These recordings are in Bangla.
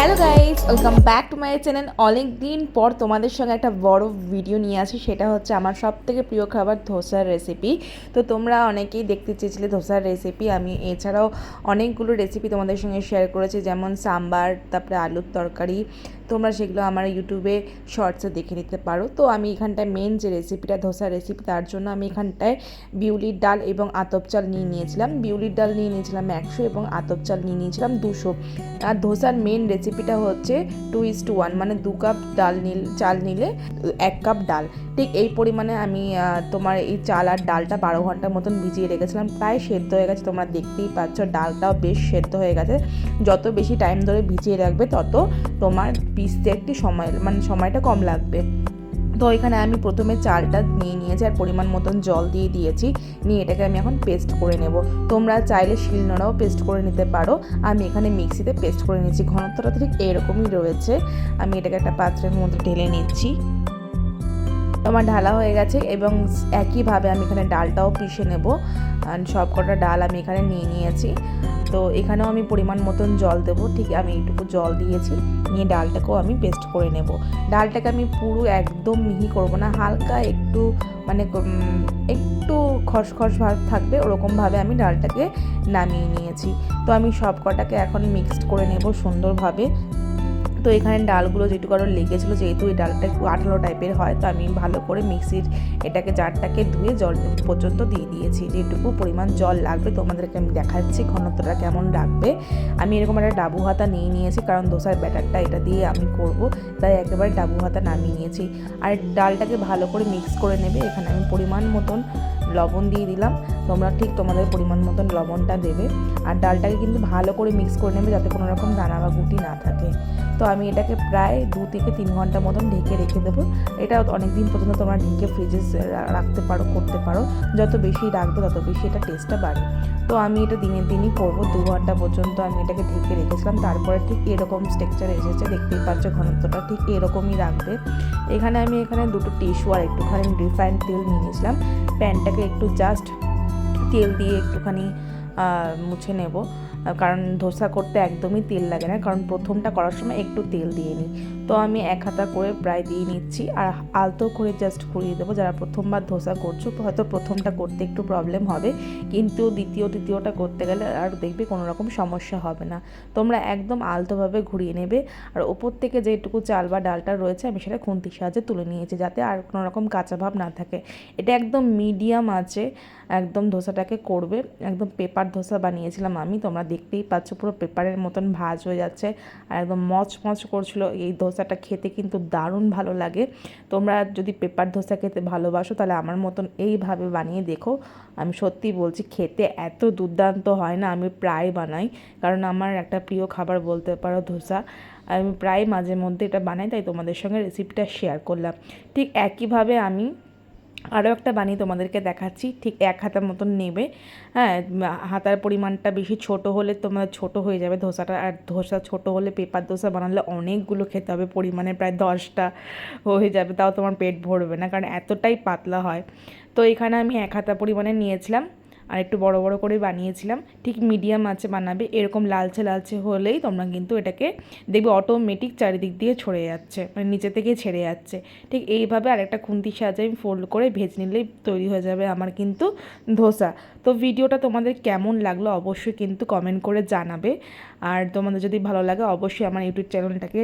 Hello guys. Welcome back to my channel অনেক দিন পর তোমাদের সঙ্গে একটা বড় ভিডিও নিয়ে আসি, সেটা হচ্ছে আমার সব থেকে প্রিয় খাবার ধোসার রেসিপি তো তোমরা অনেকেই দেখতে চেয়েছিলে ধোসার রেসিপি আমি এছাড়াও অনেকগুলো রেসিপি তোমাদের সঙ্গে শেয়ার করেছি, যেমন সাম্বার, তারপরে আলুর তরকারি, তোমরা সেগুলো আমার ইউটিউবে শর্টসে দেখে নিতে পারো। তো আমি এখানটায় মেন যে রেসিপিটা ধোসার রেসিপি তার জন্য আমি এখানটায় বিউলির ডাল এবং আতপ চাল নিয়ে নিয়েছিলাম। বিউলির ডাল নিয়ে নিয়েছিলাম একশো এবং আতপ চাল নিয়ে নিয়েছিলাম দুশো। আর ধোসার মেন রেসিপিটা হচ্ছে টু ইস টু ওয়ান মানে দু কাপ ডাল নিল, চাল নিলে এক কাপ ডাল। ঠিক এই পরিমাণে আমি তোমার এই চাল আর ডালটা বারো ঘণ্টার মতন ভিজিয়ে রেখেছিলাম। প্রায় সেদ্ধ হয়ে গেছে, তোমরা দেখতেই পাচ্ছ ডালটাও বেশ সেদ্ধ হয়ে গেছে। যত বেশি টাইম ধরে ভিজিয়ে রাখবে, তত তোমার পিসতে একটি সময় মানে সময়টা কম লাগবে। তো এখানে আমি প্রথমে চালটা নিয়ে নিয়েছি আর পরিমাণ মতন জল দিয়ে দিয়েছি। নিয়ে এটাকে আমি এখন পেস্ট করে নেব। তোমরা চাইলে শিলনোড়াও পেস্ট করে নিতে পারো। আমি এখানে মিক্সিতে পেস্ট করে নিয়েছি। ঘনত্বটা ঠিক এরকমই রয়েছে। আমি এটাকে একটা পাত্রের মধ্যে ঢেলে নিচ্ছি। আমার ঢালা হয়ে গেছে এবং একইভাবে আমি এখানে ডালটাও পিষে নেব। সব কটা ডাল আমি এখানে নিয়ে নিয়েছি। তো এখানেও আমি পরিমাণ মতন জল দেবো। ঠিক আমি এইটুকু জল দিয়েছি। নিয়ে ডালটাকেও আমি পেস্ট করে নেব। ডালটাকে আমি পুরো একদম মিহি করব না। হালকা একটু মানে একটু খসখস ভাব থাকবে। ওরকমভাবে আমি ডালটাকে নামিয়ে নিয়েছি। তো আমি সব কটাকে এখন মিক্সড করে নেব সুন্দরভাবে। তো এখানে ডালগুলো যেটুকু আরও লেগেছিলো, যেহেতু এই ডালটা একটু আঠালো টাইপের হয়, তো আমি ভালো করে মিক্সির এটাকে জারটাকে ধুয়ে জল পর্যন্ত দিয়ে দিয়েছি। যেটুকু পরিমাণ জল লাগবে তোমাদেরকে আমি দেখাচ্ছি ঘনত্বটা কেমন রাখবে। আমি এরকম একটা ডাবু হাতা নিয়ে নিয়েছি, কারণ দোসার ব্যাটারটা এটা দিয়ে আমি করব, তাই একেবারে ডাবু হাতা নামিয়ে নিয়েছি। আর ডালটাকে ভালো করে মিক্স করে নেবে, এখানে আমি পরিমাণ মতন লবণ দিয়ে দিলাম। তোমরা ঠিক তোমাদের পরিমাণ মতন লবণটা দেবে। আর ডালটাকে কিন্তু ভালো করে মিক্স করে নেবে যাতে কোনো রকম দানা বা গুটি না থাকে। তো আমি এটাকে প্রায় দু থেকে তিন ঘণ্টা মতন ঢেকে রেখে দেবো। এটা অনেক দিন পর্যন্ত তোমরা ঢেকে ফ্রিজে রাখতে পারো, করতে পারো। যত বেশি রাখবে তত বেশি এটা টেস্টটা বাড়ে। তো আমি এটা দিনের দিনই করব। দু ঘণ্টা পর্যন্ত আমি এটাকে ঢেকে রেখেছিলাম। তারপরে ঠিক এরকম স্ট্রাকচার এসেছে। দেখতেই পাচ্ছ ঘনত্বটা ঠিক এরকমই রাখবে। এখানে আমি এখানে দুটো টিস্যু আর একটুখানি রিফাইন্ড তেল নিয়ে নিয়েছিলাম। প্যানটাকে একটু জাস্ট তেল দিয়ে একটুখানি মুছে নেব। কারণ ধোসা করতে একদমই তেল লাগে না, কারণ প্রথমটা করার সময় একটু তেল দিয়ে নিই। তো আমি এক হাতা করে প্রায় দিয়ে নিচ্ছি আর আলতো করে জাস্ট ঘুরিয়ে দেবো। যারা প্রথমবার ধোসা করছ হয়তো প্রথমটা করতে একটু প্রবলেম হবে, কিন্তু দ্বিতীয়, তৃতীয়টা করতে গেলে আর দেখবে কোনো রকম সমস্যা হবে না। তোমরা একদম আলতোভাবে ঘুরিয়ে নেবে। আর ওপর থেকে যেটুকু চাল বা ডালটা রয়েছে, আমি সেটা খুন্তির সাহায্যে তুলে নিয়েছি যাতে আর কোনো রকম কাঁচা ভাব না থাকে। এটা একদম মিডিয়াম আছে, একদম ধোসাটাকে করবে, একদম পেপার ধোসা বানিয়েছিলাম আমি, তোমরা দেখতেই পাচ্ছ, পুরো পেপারের মতন ভাজ হয়ে যাচ্ছে আর একদম মচ মচ করছিল। এই ধোসাটা খেতে কিন্তু দারুণ ভালো লাগে। তোমরা যদি পেপার ধোসা খেতে ভালোবাসো, তাহলে আমার মতন এইভাবে বানিয়ে দেখো। আমি সত্যি বলছি, খেতে এত দুর্দান্ত হয় না, আমি প্রায় বানাই। কারণ আমার একটা প্রিয় খাবার বলতে পারো ধোসা। আমি প্রায় মাঝে মধ্যে এটা বানাই, তাই তোমাদের সঙ্গে রেসিপিটা শেয়ার করলাম। ঠিক একইভাবে আমি আরও একটা বানিয়ে তোমাদেরকে দেখাচ্ছি, ঠিক এক হাতার মতন নেবে। হ্যাঁ হাতার পরিমাণটা বেশি ছোট হলে তোমার ছোট হয়ে যাবে ধোসাটা, আর ধোসা ছোট হলে পেপার ধোসা বানালে অনেকগুলো খেতে হবে, পরিমাণে প্রায় দশটা হয়ে যাবে, তাও তোমার পেট ভরবে না, কারণ এতটাই পাতলা হয়। তো এখানে আমি এক হাতা পরিমাণে নিয়েছিলাম। আর একটু বড় বড় করে বানিয়েছিলাম। ঠিক মিডিয়াম আছে বানাবে, এরকম লালচে লালচে হলেই তোমরা কিন্তু এটাকে দেখবে অটোমেটিক চারিদিক দিয়ে ছড়ে যাচ্ছে মানে নিচে থেকে ছেড়ে যাচ্ছে। ঠিক এইভাবে আরেকটা খুন্তির সাহায্যে আমি ফোল্ড করে ভেজে নিলেই তৈরি হয়ে যাবে আমার কিন্তু ধোসা। তো ভিডিওটা তোমাদের কেমন লাগল অবশ্যই কিন্তু কমেন্ট করে জানাবে। আর তোমাদের যদি ভালো লাগে অবশ্যই আমার ইউটিউব চ্যানেলটাকে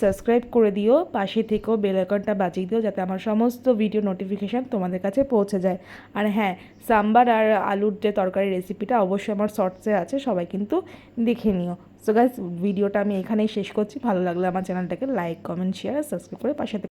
সাবস্ক্রাইব করে দিও, পাশে থেকেও বেল আইকনটা বাজিয়ে দিও যাতে আমার সমস্ত ভিডিও নোটিফিকেশান তোমাদের কাছে পৌঁছে যায় আর হ্যাঁ সাম্বার আর আলুর যে তরকারি রেসিপিটা অবশ্যই আমার শর্টসে আছে, সবাই কিন্তু দেখে নিও সো গাইজ ভিডিওটা আমি এখানেই শেষ করছি ভালো লাগলে আমার চ্যানেলটাকে লাইক কমেন্ট শেয়ার আর সাবস্ক্রাইব করে পাশে থেকো।